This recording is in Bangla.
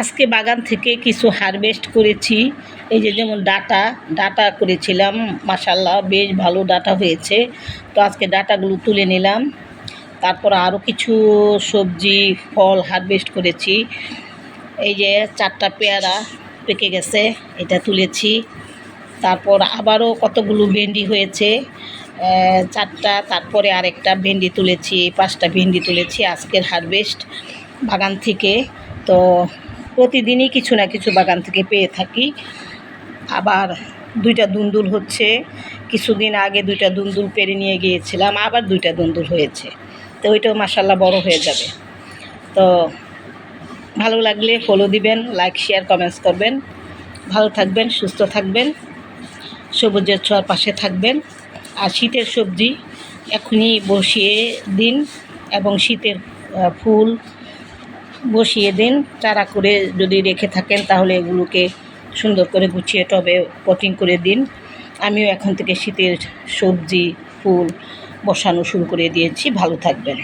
আজকে বাগান থেকে কিছু হারভেস্ট করেছি। এই যে যেমন ডাটা ডাটা করেছিলাম মাসাল্লাহ বেশ ভালো ডাটা হয়েছে। তো আজকে ডাটাগুলো তুলে নিলাম। তারপর আরও কিছু সবজি, ফল হারভেস্ট করেছি। এই যে চারটা পেয়ারা পেকে গেছে, এটা তুলেছি। তারপর আবারও কতগুলো ভেন্ডি হয়েছে চারটা। তারপরে আরেকটা ভেন্ডি তুলেছি, পাঁচটা ভেন্ডি তুলেছি আজকের হারভেস্ট বাগান থেকে। তো প্রতিদিনই কিছু না কিছু বাগান থেকে পেয়ে থাকি। আবার দুইটা দুন্দুল হচ্ছে। কিছুদিন আগে দুইটা দুন্দুল পেরে নিয়ে গিয়েছিলাম, আবার দুইটা দুন্দুল হয়েছে। তো ওইটাও মাসাল্লাহ বড় হয়ে যাবে। তো ভালো লাগলে ফলো দিবেন লাইক শেয়ার কমেন্টস করবেন। ভালো থাকবেন, সুস্থ থাকবেন। সবুজের ছোঁয়ার পাশে থাকবেন। আর শীতের সবজি এখনই বসিয়ে দিন এবং শীতের ফুল বসিয়ে দিন, চারা করে যদি রেখে থাকেন তাহলে এগুলোকে সুন্দর করে গুছিয়ে টবে পটিং করে দিন। আমিও এখন থেকে শীতের সবজি, ফুল বসানো শুরু করে দিয়েছি। ভালো থাকবেন।